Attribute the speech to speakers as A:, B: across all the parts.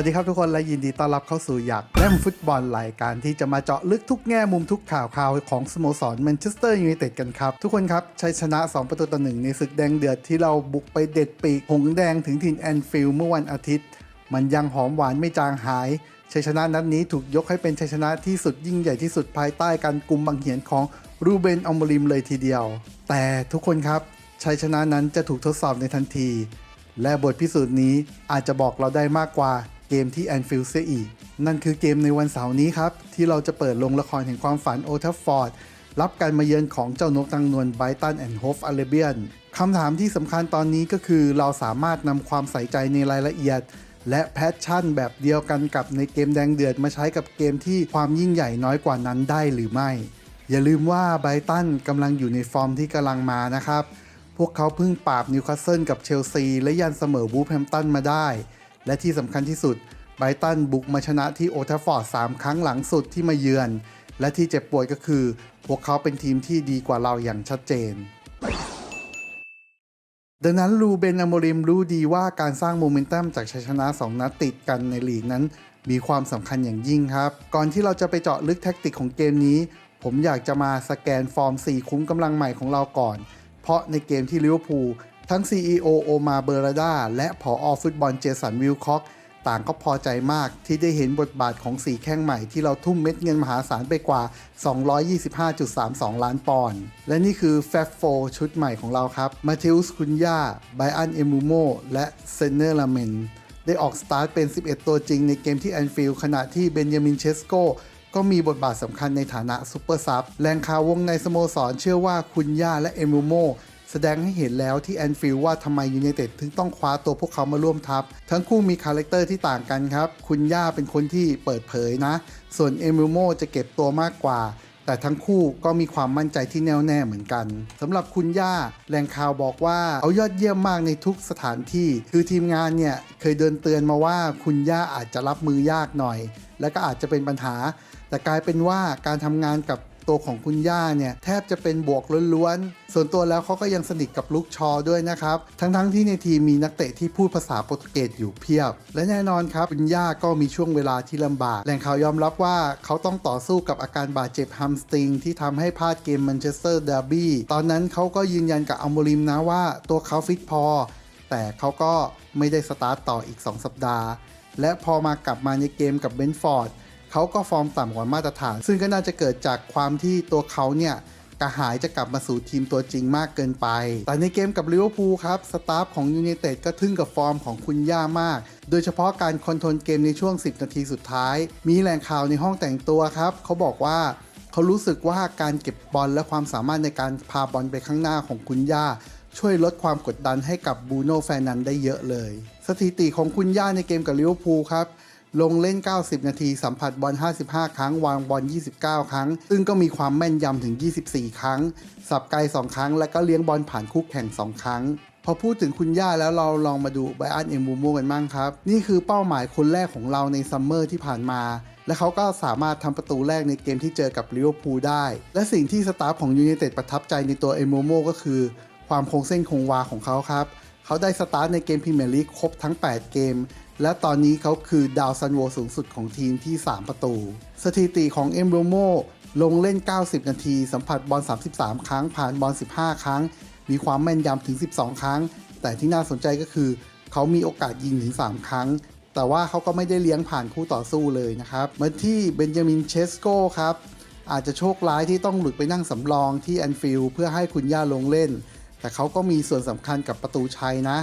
A: วัสดีครับทุกคนและยินดีต้อนรับเข้าสู่อยากเล่นฟุตบอลรายการที่จะมาเจาะลึกทุกแง่มุมทุกข่าวข่าวของสโมสรแมนเชสเตอร์ยูไนเต็ดกันครับ ทุกคนครับชัยชนะ 2 ประตูต่อหนึ่งในศึกแดงเดือดที่เราบุกไปเด็ดปีกหงแดงถึงถิ่นแอนฟิลด์เมื่อวันอาทิตย์ มันยังหอมหวานไม่จางหายชัยชนะนัดนี้ถูกยกให้เป็นชัยชนะที่สุดยิ่งใหญ่ที่สุดภายใต้การกุมบังเหียนของรูเบนอัมริมเลยทีเดียว แต่ทุกคนครับชัยชนะนั้นจะถูกทดสอบในทันที และบทพิสูจน์นี้อาจจะบอกเราได้มากกว่า เกมที่แอนฟิลด์เสียอีก นั่นคือเกมในวันเสาร์นี้ครับ ที่เราจะเปิดลงละครแห่งความฝันโอทัฟฟอร์ดรับการมาเยือนของเจ้านกตังนวลไบตันแอนด์โฮฟอาร์เบียนคำถามที่สำคัญตอนนี้ก็คือเราสามารถนำความใส่ใจในรายละเอียด และแพชชั่นแบบเดียวกันกับในเกมแดงเดือดมาใช้กับเกมที่ความยิ่งใหญ่น้อยกว่านั้นได้หรือไม่ อย่าลืมว่าไบตันกำลังอยู่ในฟอร์มที่กำลังมานะครับ พวกเขาเพิ่งปราบนิวคาสเซิลกับเชลซีและยันเสมอวูแฮมป์ตันมาได้ และที่สำคัญที่สุดไบตันบุกมาชนะที่โอทัฟฟอร์ด3ครั้งหลังสุดที่มาเยือน และที่เจ็บปวดก็คือ พวกเขาเป็นทีมที่ดีกว่าเราอย่างชัดเจน ดังนั้นลูเบนอโมริมรู้ดีว่าการสร้างโมเมนตัมจากชัยชนะ 2 นัดติดกันในลีกนั้น มีความสำคัญอย่างยิ่งครับ ก่อนที่เราจะไปเจาะลึกแท็กติกของเกมนี้ ผมอยากจะมาสแกนฟอร์ม 4 คุ้มกำลังใหม่ของเราก่อน เพราะในเกมที่ลิเวอร์พูล ทั้ง CEO โอมาเบอร์ราดาและผออฟุตบอลเจสันวิลคอก ต่างก็พอใจมากที่ได้เห็นบทบาทของสีแข้งใหม่ที่เราทุ่มเม็ดเงินมหาศาลไปกว่า 225.32 ล้านปอนด์ และนี่คือแฟฟโฟชุดใหม่ของเราครับมาเทอุสคุนยาไบอันเอมูโมและเซนเนอร์ลาเมนได้ออกสตาร์ทเป็น 11 ตัวจริงในเกมที่แอนฟิลด์ขณะที่เบนยามินเชสโกก็มีบทบาทสำคัญในฐานะซูเปอร์ซับแรงข่าววงในสโมสรเชื่อว่าคุณย่าและเอมูโม แสดงให้เห็นแล้วที่แอนฟิลว่าทำไมยูไนเต็ดถึงต้องคว้าตัวพวกเขามาร่วมทัพ ทั้งคู่มีคาแรคเตอร์ที่ต่างกันครับ คุณย่าเป็นคนที่เปิดเผยนะ ส่วนเอมูโมจะเก็บตัวมากกว่าแต่ทั้งคู่ก็มีความมั่นใจที่แน่วแน่เหมือนกันสำหรับคุณย่าแหล่งข่าวบอกว่าเอายอดเยี่ยมมากในทุกสถานที่ คือทีมงานเนี่ยเคยเดินเตือนมาว่าคุณย่าอาจจะรับมือยากหน่อย และก็อาจจะเป็นปัญหา แต่กลายเป็นว่าการทำงานกับ ตัวของคุณย่าเนี่ยแทบจะเป็นบวกล้วนๆ ส่วนตัวแล้วเขาก็ยังสนิทกับลูกชอด้วยนะครับ ทั้งๆที่ในทีมมีนักเตะที่พูดภาษาโปรตุเกสอยู่เพียบ และแน่นอนครับคุณย่าก็มีช่วงเวลาที่ลำบาก แหล่งข่าวยอมรับว่าเขาต้องต่อสู้กับอาการบาดเจ็บฮัมสตริงที่ทำให้พลาดเกมแมนเชสเตอร์เดอร์บี้ตอนนั้นเขาก็ยืนยันกับอัลโมริมนะว่าตัวเขาฟิตพอ แต่เขาก็ไม่ได้สตาร์ตต่ออีก 2 สัปดาห์ และพอมากลับมาในเกมกับเบนฟอร์ด เขาก็ฟอร์มต่ำกว่ามาตรฐาน ซึ่งก็น่าจะเกิดจากความที่ตัวเขาเนี่ยกระหายจะกลับมาสู่ทีมตัวจริงมากเกินไป แต่ในเกมกับลิเวอร์พูลครับ สตาฟของยูไนเต็ดก็ทึ่งกับฟอร์มของคุณย่ามาก โดยเฉพาะการคอนโทรลเกมในช่วง 10 นาทีสุดท้าย มีแหล่งข่าวในห้องแต่งตัวครับ เขาบอกว่าเขารู้สึกว่าการเก็บบอลและความสามารถในการพาบอลไปข้างหน้าของคุณย่า ช่วยลดความกดดันให้กับบูโน่แฟร์นันได้เยอะเลย สถิติของคุณย่าในเกมกับลิเวอร์พูลครับ ลงเล่น 90 นาที สัมผัสบอล 55 ครั้ง วางบอล 29 ครั้ง ซึ่งก็มีความแม่นยำถึง 24 ครั้ง สับไกล 2 ครั้ง และก็เลี้ยงบอลผ่านคู่แข่ง 2 ครั้ง พอพูดถึงคุณย่าแล้วเราลองมาดูไบอันเอมบูโมกันบ้างครับ นี่คือเป้าหมายคนแรกของเราในซัมเมอร์ที่ผ่านมา และเขาก็สามารถทำประตูแรกในเกมที่เจอกับลิเวอร์พูลได้ และสิ่งที่สตาฟของยูไนเต็ดประทับใจในตัวเอมบูโมก็คือ ความคงเส้นคงวาของเขาครับเขาได้สตาร์ทในเกมพรีเมียร์ลีกครบทั้ง 8 เกม และตอนนี้เขาคือดาวซันโวสูงสุดของทีมที่ 3 ประตู สถิติของเอมโรโมลงเล่น 90 นาที สัมผัสบอล 33 ครั้ง ผ่านบอล 15 ครั้ง มีความแม่นยำถึง 12 ครั้ง แต่ที่น่าสนใจก็คือ เขามีโอกาสยิงถึง 3 ครั้ง แต่ว่าเขาก็ไม่ได้เลี้ยงผ่านคู่ต่อสู้เลยนะครับ มาที่เบนจามินเชสโกครับ อาจจะโชคร้ายที่ต้องหลุดไปนั่งสำรองที่แอนฟิลด์เพื่อให้คุณย่าลงเล่น แต่เขาก็มีส่วนสำคัญกับประตูชัยนะ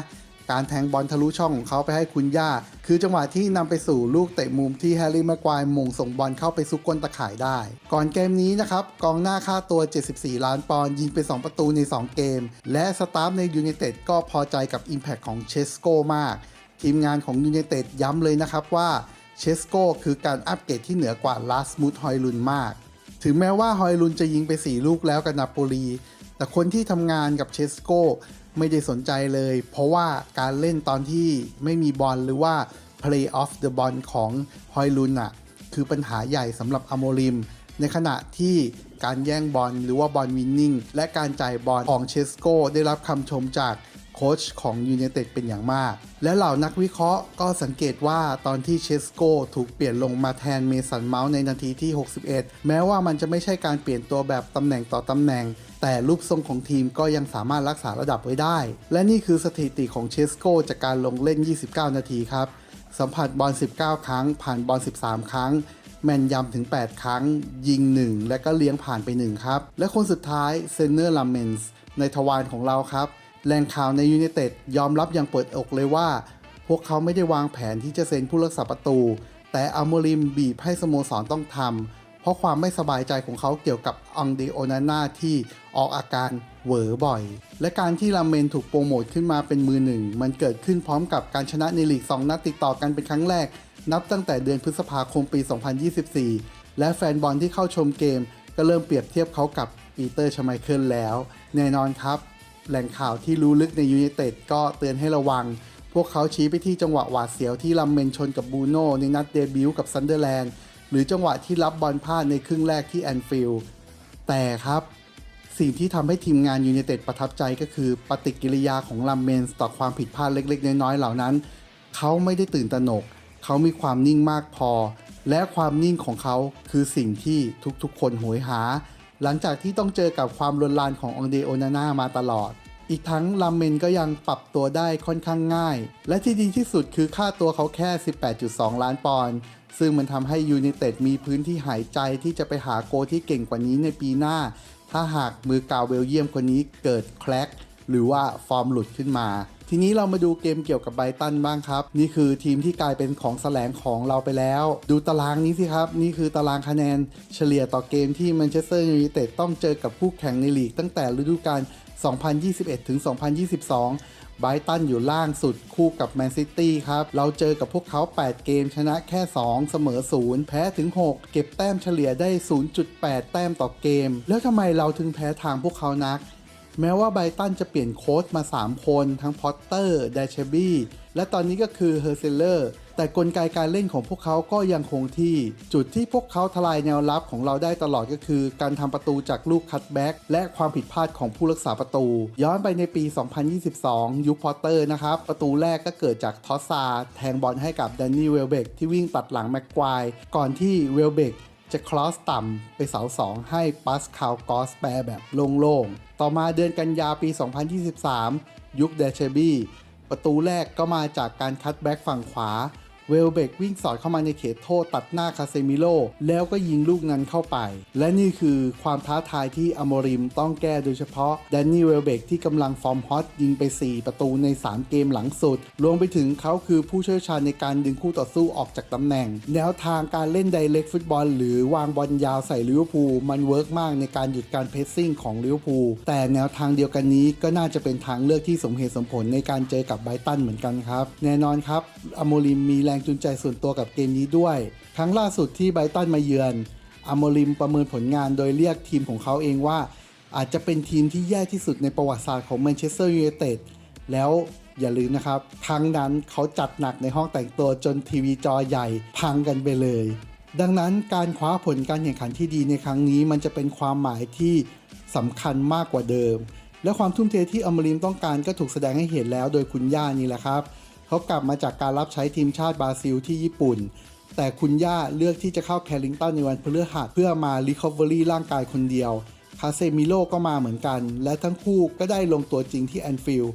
A: การแทงบอลทะลุช่องของเขาไปให้คุณย่า คือจังหวะที่นำไปสู่ลูกเตะมุมที่แฮร์รี่แม็กควายมงส่งบอลเข้าไปซุกก้นตะข่ายได้ ก่อนเกมนี้นะครับ กองหน้าค่าตัว 74 ล้านปอนด์ยิงไป 2 ประตูใน 2 เกม และสตาฟในยูไนเต็ดก็พอใจกับ Impact ของเชสโกมาก ทีมงานของยูไนเต็ดย้ำเลยนะครับว่าเชสโกคือการอัปเกรดที่เหนือกว่าลาสมุดฮอยลุนมาก ถึงแม้ว่าฮอยลุนจะยิงไป 4 ลูกแล้วกับนาโปลีแต่คนที่ทำงานกับเชสโก ไม่ได้สนใจเลย เพราะว่าการเล่นตอนที่ไม่มีบอลหรือว่า play off the ball ของฮอยลุนอะคือปัญหาใหญ่สำหรับอโมริม ในขณะที่การแย่งบอลหรือว่าบอลวินนิ่งและการจ่ายบอลของเชสโกได้รับคำชมจาก โค้ชของยู i นเต็ดเป็นอย่างมาก และเหล่านักวิเคราะห์ก็สังเกตว่าตอนที่เชสโกถูกเปลี่ยนลงมาแทนเมสันเมาส์ในนาทีที่ 61 แม้ว่ามันจะไม่ใช่การเปลี่ยนตัวแบบตำแหน่งต่อตำแหน่ง แต่รูปทรงของทีมก็ยังสามารถรักษาระดับไว้ได้ และนี่คือสถิติของเชสโกจากการลงเล่น 29 นาทีครับสัมผัสบอล 19 ครั้ง ผ่านบอล 13 ครั้ง แม่นยำถึง 8 ครั้ง ยิง 1 และก็เลี้ยงผ่านไป 1 ครับ และคนสุดท้ายเซนเนอร์ลาเมนส์ในทวารของเราครับ แหล่งข่าวในยู i นเต็ดยอมรับอย่างเปิดอกเลยว่า พวกเขาไม่ได้วางแผนที่จะเซ็นผู้รักษาประตู แต่อัลโมริมบีบให้สโมสรต้องทำเพราะความไม่สบายใจของเขาเกี่ยวกับอังเดโอนาน่าที่ออกอาการเหวอบ่อย และการที่ลาเมนถูกโปรโมทขึ้นมาเป็นมือหนึ่ง มันเกิดขึ้นพร้อมกับการชนะในลีก 2 นัดติดต่อกันเป็นครั้งแรก นับตั้งแต่เดือนพฤษภาคมปี 2024 และแฟนบอลที่เข้าชมเกม ก็เริ่มเปรียบเทียบเขากับปีเตอร์ชไมเคิลแล้ว แน่นอนครับ แหล่งข่าวที่รู้ลึกในยู i นเต็ดก็เตือนให้ระวัง พวกเขาชี้ไปที่จังหวะหวาดเสียวที่ลำเมนชนกับบูโน่ในนัดเดบิวต์กับซันเดอร์แลนด์หรือจังหวะที่รับบอลพลาดในครึ่งแรกที่แอนฟิลด์แต่ครับ สิ่งที่ทำให้ทีมงานยู i นเต็ดประทับใจก็คือปฏิกิริยาของลัมเมนต่อความผิดพลาดเล็ก ๆ น้อยๆเหล่านั้น เขาไม่ได้ตื่นตระหนก เขามีความนิ่งมากพอ และความนิ่งของเขาคือสิ่งที่ทุกๆ คนโหยหา หลังจากที่ต้องเจอกับความลวนลานขององเดโอนาน่ามาตลอด อีกทั้งลัมเมนก็ยังปรับตัวได้ค่อนข้างง่าย และที่ดีที่สุดคือค่าตัวเขาแค่ 18.2 ล้านปอนด์ซึ่งมันทำให้ยู i นเต็ดมีพื้นที่หายใจที่จะไปหาโกที่เก่งกว่านี้ในปีหน้า ถ้าหากมือกาวเบลเยียมคนนี้เกิดแคลกหรือว่าฟอร์มหลุดขึ้นมา ทีนี้เรามาดูเกมเกี่ยวกับไบตันบ้างครับ นี่คือทีมที่กลายเป็นของแสลงของเราไปแล้ว ดูตารางนี้สิครับ นี่คือตารางคะแนนเฉลี่ยต่อเกมที่แมนเชสเตอร์ยูไนเต็ดต้องเจอกับคู่แข่งในลีกตั้งแต่ฤดูกาล 2021 ถึง 2022 ไบตันอยู่ล่างสุดคู่กับแมนซิตี้ครับ เราเจอกับพวกเขา 8 เกมชนะแค่ 2 เสมอ 0 แพ้ถึง 6 เก็บแต้มเฉลี่ยได้ 0.8 แต้มต่อเกม แล้วทำไมเราถึงแพ้ทางพวกเขานัก แม้ว่าไบตันจะเปลี่ยนโค้ชมา 3 คน ทั้งพอตเตอร์เดชบี้และตอนนี้ก็คือเฮอร์เซเลอร์แต่กลไกการเล่นของพวกเขาก็ยังคงที่ จุดที่พวกเขาทลายแนวรับของเราได้ตลอดก็คือ การทำประตูจากลูกคัตแบ็กและความผิดพลาดของผู้รักษาประตู ย้อนไปในปี 2022 ยุคพอตเตอร์นะครับ ประตูแรกก็เกิดจากทอสซา แทงบอลให้กับแดนนี่เวลเบกที่วิ่งตัดหลังแม็กควายก่อนที่เวลเบก จะคลอสต่ำไปเสาสองให้ปัสคาวกอสแปรแบบโล่งๆ ต่อมาเดือนกันยาปี 2023 ยุคเดชบี้ประตูแรกก็มาจากการคัตแบ็กฝั่งขวา เวลเบกวิ่งสอดเข้ามาในเขตโทษตัดหน้าคาเซมิโลแล้วก็ยิงลูกนั้นเข้าไป และนี่คือความท้าทายที่อโมริมต้องแก้โดยเฉพาะแดนนี่เวลเบกที่กำลังฟอร์มฮอตยิงไป 4 ประตูใน 3 เกมหลังสุด รวมไปถึงเขาคือผู้เชี่ยวชาญในการดึงคู่ต่อสู้ออกจากตำแหน่ง แนวทางการเล่นไดเ c กฟุตบอล หรือวางบอลยาวใส่ลิเวอร์พูลมันเวิร์กมากในการหยุดการเพสซิ่งของลิเวอร์พูลแต่แนวทางเดียวกันนี้ก็น่าจะเป็นทางเลือกที่สมเหตุสมผลในการเจอกับไบตันเหมือนกันครับแน่นอนครับอโมริมมีแรงจูงใจส่วนตัวกับเกมนี้ด้วย ครั้งล่าสุดที่ไบรตันมาเยือนอโมริมประเมินผลงานโดยเรียกทีมของเขาเองว่า อาจจะเป็นทีมที่แย่ที่สุดในประวัติศาสตร์ของแมนเชสเตอร์ยูไนเต็ดแล้วอย่าลืมนะครับ ครั้งนั้นเขาจัดหนักในห้องแต่งตัวจนทีวีจอใหญ่พังกันไปเลย ดังนั้นการคว้าผลการแข่งขันที่ดีในครั้งนี้ มันจะเป็นความหมายที่สำคัญมากกว่าเดิม และความทุ่มเทที่อมริมต้องการก็ถูกแสดงให้เห็นแล้วโดยคุณย่านี่แหละครับ เขากลับมาจากการรับใช้ทีมชาติบราซิลที่ญี่ปุ่น แต่คุณย่าเลือกที่จะเข้าแคลิงตันในวันพฤหัสเพื่อมา Recovery ร่างกายคนเดียว คาเซมิโลก็มาเหมือนกัน และทั้งคู่ก็ได้ลงตัวจริงที่แอนฟิล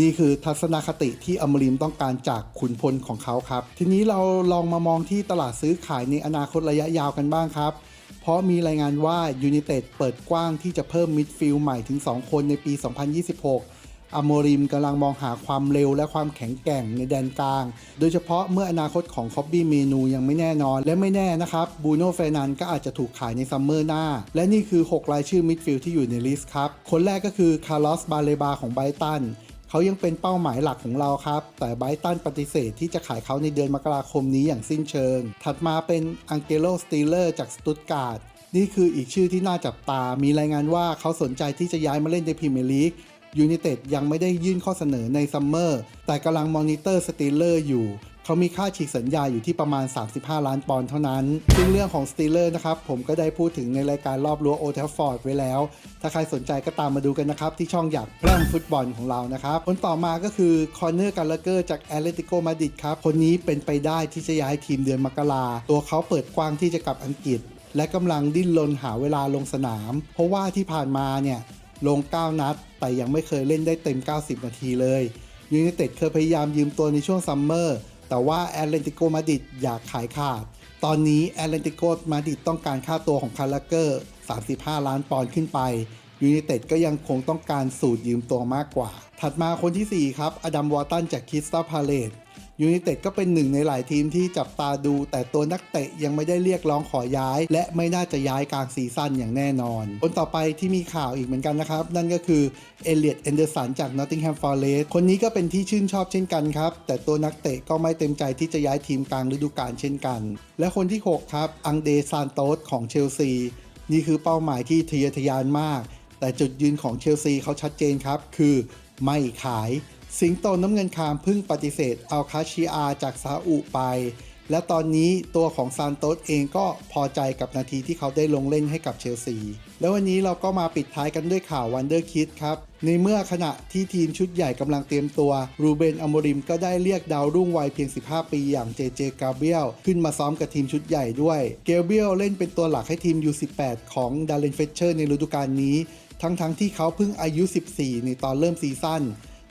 A: นี่คือทัศนคติที่อมริมต้องการจากขุนพลของเขาครับ ทีนี้เราลองมามองที่ตลาดซื้อขายในอนาคตระยะยาวกันบ้างครับเพราะมีรายงานว่ายู i นเต็ดเปิดกว้างที่จะเพิ่มมิดฟิลด์ใหม่ถึง 2 คนในปี 2026 อโมริมกำลังมองหาความเร็วและความแข็งแกร่งในแดนกลาง โดยเฉพาะเมื่ออนาคตของคอบบี้เมนูยังไม่แน่นอน และไม่แน่นะครับบูโน่เฟรนันก็อาจจะถูกขายในซัมเมอร์หน้า และนี่คือ 6 รายชื่อมิดฟิลด์ที่อยู่ในลิสต์ครับ คนแรกก็คือคาร์ลอสบาเลบาของไบรตันเขายังเป็นเป้าหมายหลักของเราครับ แต่ไบรตันปฏิเสธที่จะขายเขาในเดือนมกราคมนี้อย่างสิ้นเชิง ถัดมาเป็นอังเกโลสตีเลอร์จากสตุตการ์ดนี่คืออีกชื่อที่น่าจับตา มีรายงานว่าเขาสนใจที่จะย้ายมาเล่นในพรีเมียร์ลีก ยู i นเต็ดยังไม่ได้ยื่นข้อเสนอในซัมเมอร์แต่กำลังมอนิเตอร์สตีลเลอร์อยู่ เขามีค่าฉีกสัญญาอยู่ที่ประมาณ 35 ล้านปอนด์เท่านั้น ซึ่งเรื่องของสตีเลอร์นะครับ ผมก็ได้พูดถึงในรายการรอบรั้วโอเทฟฟอร์ดไว้แล้ว ถ้าใครสนใจก็ตามมาดูกันนะครับ ที่ช่องอยากแพร่มฟุตบอลของเรานะครับ คนต่อมาก็คือคอนเนอร์กาลเกอร์จากแอตเลติโกมาดิดครับคนนี้เป็นไปได้ที่จะย้ายทีมเดือนมกราตัวเขาเปิดกว้างที่จะกลับอังกฤษและกำลังดิ้นรนหาเวลาลงสนาม เพราะว่าที่ผ่านมาเนี่ย ลง 9 นัด แต่ยังไม่เคยเล่นได้เต็ม 90 นาทีเลยยูไนเต็ดเคยพยายามยืมตัวในช่วงซัมเมอร์แต่ว่าแอตเลติโกมาดิดอยากขายขาด ตอนนี้แอตเลติโกมาดิดต้องการค่าตัวของคาราเกอร์ 35 ล้านปอนด์ขึ้นไปยูไนเต็ดก็ยังคงต้องการสูตรยืมตัวมากกว่า ถัดมาคนที่ 4 ครับ อดัมวอตันจากคริสตัลพาเลต ยูไนเต็ดก็เป็นหนึ่งในหลายทีมที่จับตาดู แต่ตัวนักเตะยังไม่ได้เรียกร้องขอย้าย และไม่น่าจะย้ายกลางซีซั่นอย่างแน่นอน คนต่อไปที่มีข่าวอีกเหมือนกันนะครับ นั่นก็คือเอเลียตเอนเดอร์สันจากนอตติงแฮมฟอร์เรสคนนี้ก็เป็นที่ชื่นชอบเช่นกันครับ แต่ตัวนักเตะก็ไม่เต็มใจที่จะย้ายทีมกลางฤดูกาลเช่นกัน และคนที่ 6 ครับ อังเดซานโตสของเชลซี นี่คือเป้าหมายที่ทะเยอทะยานมาก แต่จุดยืนของเชลซีเขาชัดเจนครับ คือไม่ขาย สิงโตน้ำเงินคามเพิ่งปฏิเสธเอาคาชิอาจากซาอุไป และตอนนี้ตัวของซานโตสเองก็พอใจกับนาทีที่เขาได้ลงเล่นให้กับเชลซี แล้ววันนี้เราก็มาปิดท้ายกันด้วยข่าววันเดอร์คิดครับ ในเมื่อขณะที่ทีมชุดใหญ่กำลังเตรียมตัวรูเบนอโมริมก็ได้เรียกดาวรุ่งวัยเพียง 15 ปีอย่างเจเจกาเบียลขึ้นมาซ้อมกับทีมชุดใหญ่ด้วยเกเบียลเล่นเป็นตัวหลักให้ทีม U18 ของดาร์เรนเฟเชอร์ในฤดูกาลนี้ ทั้งๆที่เขาเพิ่งอายุ 14 ในตอนเริ่มซีซั่น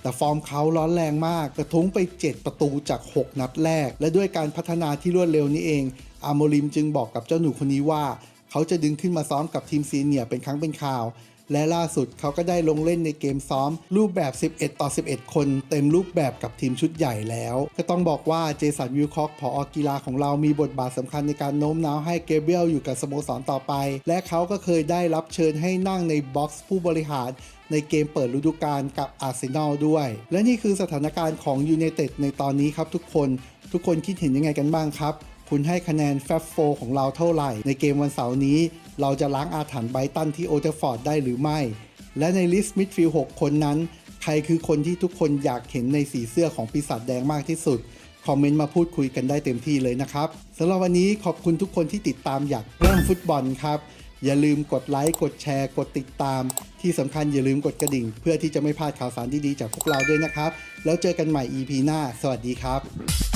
A: แต่ฟอร์มเขาร้อนแรงมาก กระทุ้งไป 7 ประตูจาก 6 นัดแรก และด้วยการพัฒนาที่รวดเร็วนี้เอง อาโมริมจึงบอกกับเจ้าหนูคนนี้ว่า เขาจะดึงขึ้นมาซ้อมกับทีมซีเนียร์เป็นครั้งเป็นคราว และล่าสุดเขาก็ได้ลงเล่นในเกมซ้อม รูปแบบ 11 ต่อ 11 คน เต็มรูปแบบกับทีมชุดใหญ่แล้ว ก็ต้องบอกว่าเจสันวิลคอกผอกีฬาของเรามีบทบาทสำคัญในการโน้มน้าวให้เกเบรียลอยู่กับสโมสรต่อไป และเขาก็เคยได้รับเชิญให้นั่งในบ็อกซ์ผู้บริหาร ในเกมเปิดฤดูกาลกับอาร์เซนอลด้วย และนี่คือสถานการณ์ของยูไนเต็ดในตอนนี้ครับทุกคน ทุกคนคิดเห็นยังไงกันบ้างครับ คุณให้คะแนนแฟบโฟของเราเท่าไหร่ ในเกมวันเสาร์นี้ เราจะล้างอาถรรพ์ไบตันที่โอเทฟฟอร์ดได้หรือไม่ และในลิสต์มิดฟิลด์6คนนั้น ใครคือคนที่ทุกคนอยากเห็นในสีเสื้อของปีศาจแดงมากที่สุดคอมเมนต์มาพูดคุยกันได้เต็มที่เลยนะครับสำหรับวันนี้ขอบคุณทุกคนที่ติดตามอยากเริ่มฟุตบอลครับ อย่าลืมกดไลค์ กดแชร์ กดติดตาม ที่สำคัญอย่าลืมกดกระดิ่ง เพื่อที่จะไม่พลาดข่าวสารดีๆจากพวกเราด้วยนะครับ แล้วเจอกันใหม่ EP หน้า สวัสดีครับ